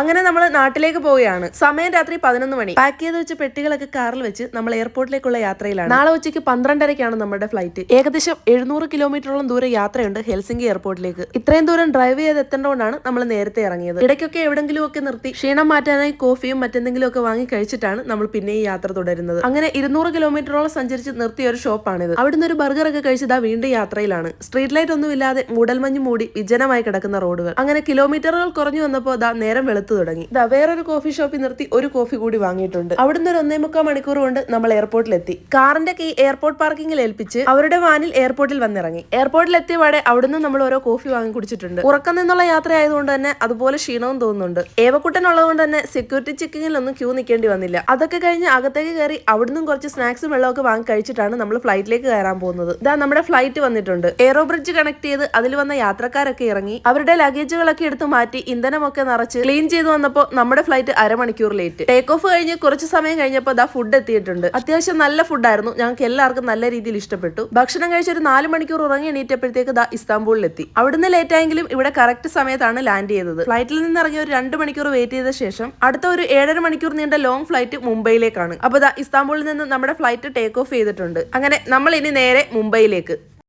അങ്ങനെ നമ്മൾ നാട്ടിലേക്ക് പോവുകയാണ്. സമയം രാത്രി പതിനൊന്ന് മണി. പാക്ക് ചെയ്ത് വെച്ച പെട്ടികളൊക്കെ കാറിൽ വെച്ച് നമ്മൾ എയർപോർട്ടിലേക്കുള്ള യാത്രയിലാണ്. നാളെ ഉച്ചയ്ക്ക് പന്ത്രണ്ടരയ്ക്കാണ് നമ്മുടെ ഫ്ലൈറ്റ് ഏകദേശം എഴുന്നൂറ് കിലോമീറ്ററോളം ദൂരം യാത്രയുണ്ട് ഹെൽസിംഗി എയർപോർട്ടിലേക്ക് ഇത്രയും ദൂരം ഡ്രൈവ് ചെയ്ത് എത്തേണ്ടതുകൊണ്ടാണ് നമ്മൾ നേരത്തെ ഇറങ്ങിയത്. ഇടയ്ക്കൊക്കെ എവിടെങ്കിലും ഒക്കെ നിർത്തി ക്ഷീണം മാറ്റാനായി കോഫിയും മറ്റെന്തെങ്കിലും ഒക്കെ വാങ്ങി കഴിച്ചിട്ടാണ് നമ്മൾ പിന്നെ ഈ യാത്ര തുടരുന്നത്. അങ്ങനെ ഇരുന്നൂറ് കിലോമീറ്ററോളം സഞ്ചരിച്ച് നിർത്തിയ ഒരു ഷോപ്പാണിത് അവിടുന്ന് ഒരു ബർഗർ ഒക്കെ കഴിച്ചതാ വീണ്ടും യാത്രയിലാണ്. സ്ട്രീറ്റ് ലൈറ്റ് ഒന്നും ഇല്ലാതെ മൂടൽമഞ്ഞ് മൂടി വിജനമായി കിടക്കുന്ന റോഡുകൾ അങ്ങനെ കിലോമീറ്ററുകൾ കുറഞ്ഞു വന്നപ്പോൾ ദാ നേരം വെളുത്തു. തുടങ്ങി. ഇതാ വേറൊരു കോഫി ഷോപ്പിൽ നിർത്തി ഒരു കോഫി കൂടി വാങ്ങിയിട്ടുണ്ട്. അവിടുന്ന് ഒരു ഒന്നേ മുക്കാൽ മണിക്കൂർ കൊണ്ട് നമ്മൾ എയർപോർട്ടിലെത്തി കാറിന്റെ കീ എയർപോർട്ട് പാർക്കിംഗിൽ ഏൽപ്പിച്ച് അവരുടെ വാനിൽ എയർപോർട്ടിൽ വന്നിറങ്ങി. എയർപോർട്ടിൽ എത്തിയപാടെ അവിടുന്ന് നമ്മൾ ഓരോ കോഫി വാങ്ങി കുടിച്ചിട്ടുണ്ട്. ഉറക്കം നിന്നുള്ള യാത്ര ആയതുകൊണ്ട് തന്നെ അതുപോലെ ക്ഷീണവും തോന്നുന്നുണ്ട്. ഏവക്കുട്ടൻ ഉള്ളതുകൊണ്ട് തന്നെ സെക്യൂരിറ്റി ചെക്കിങ്ങിലൊന്നും ക്യൂ നിൽക്കേണ്ടി വന്നില്ല. അതൊക്കെ കഴിഞ്ഞ് അകത്തേക്ക് കയറി അവിടുന്ന് കുറച്ച് സ്നാക്സും വെള്ളമൊക്കെ വാങ്ങി കഴിച്ചിട്ടാണ് നമ്മൾ ഫ്ലൈറ്റിലേക്ക് കയറാൻ പോകുന്നത്. ഇതാ നമ്മുടെ ഫ്ലൈറ്റ് വന്നിട്ടുണ്ട്. എയറോ ബ്രിഡ്ജ് കണക്ട് ചെയ്ത് അതിൽ വന്ന യാത്രക്കാരൊക്കെ ഇറങ്ങി അവരുടെ ലഗേജുകളൊക്കെ എടുത്ത് മാറ്റി ഇന്ധനമൊക്കെ നിറച്ച് ക്ലീൻ ചെയ്ത് വന്നപ്പോൾ നമ്മുടെ ഫ്ലൈറ്റ് അരമണിക്കൂർ ലേറ്റ് ടേക്ക് ഓഫ് കഴിഞ്ഞ് കുറച്ച് സമയം കഴിഞ്ഞപ്പോൾ ദാ ഫുഡ് എത്തിയിട്ടുണ്ട്. അത്യാവശ്യം നല്ല ഫുഡായിരുന്നു ഞങ്ങൾക്ക് എല്ലാവർക്കും നല്ല രീതിയിൽ ഇഷ്ടപ്പെട്ടു. ഭക്ഷണം കഴിച്ച് ഒരു നാല് മണിക്കൂർ ഉറങ്ങി എണീറ്റപ്പോഴത്തേക്ക് ദാ ഇസ്താംബൂളിൽ എത്തി അവിടുന്ന് ലേറ്റ് ആയെങ്കിലും ഇവിടെ കറക്റ്റ് സമയത്താണ് ലാൻഡ് ചെയ്തത്. ഫ്ലൈറ്റിൽ നിന്ന് ഇറങ്ങി ഒരു രണ്ട് മണിക്കൂർ വെയിറ്റ് ചെയ്ത ശേഷം അടുത്ത ഒരു ഏഴര മണിക്കൂർ നീണ്ട ലോങ് ഫ്ലൈറ്റ് മുംബൈയിലേക്കാണ്. അപ്പൊ ദാ ഇസ്താംബൂളിൽ നിന്ന് നമ്മുടെ ഫ്ലൈറ്റ് ടേക്ക് ഓഫ് ചെയ്തിട്ടുണ്ട്. അങ്ങനെ നമ്മൾ ഇനി നേരെ മുംബൈയിലേക്ക്.